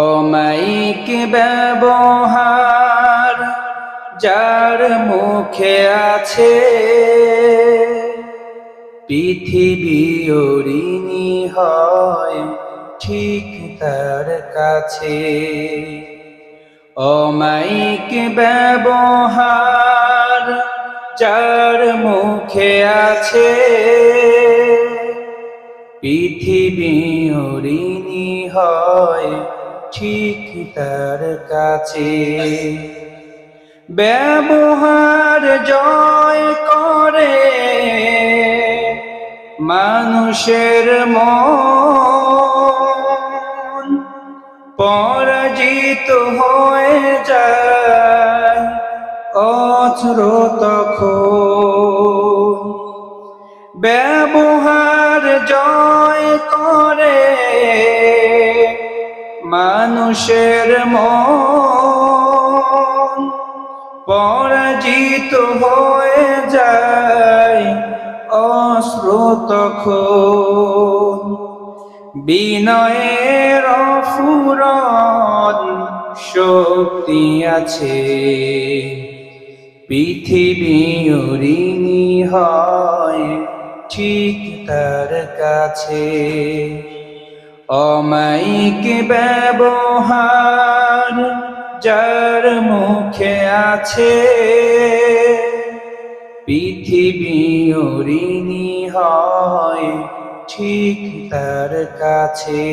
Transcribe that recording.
অমাইক ব্যবহার যার মুখে আছে পৃথিবী ওরিনি হয় ঠিক তার কাছে। অমাইক ব্যবহার যার মুখে আছে পৃথিবী ওরিনি হয় ঠিক তার কাছে। ব্যবহার জয় করে। মানুষের মন পরাজিত হয়ে যায় অছ্র তখন। ব্যবহার মানুষের মন পরাজিত হয়ে যায় অশ্রুত বিনয়ের ফুরন শক্তি আছে। পৃথিবী ঋণী হয় ঠিক তার কাছে। অমাইক ব্যবহার যার মুখে আছে পৃথিবী ঋণী হয় ঠিক তার কাছে।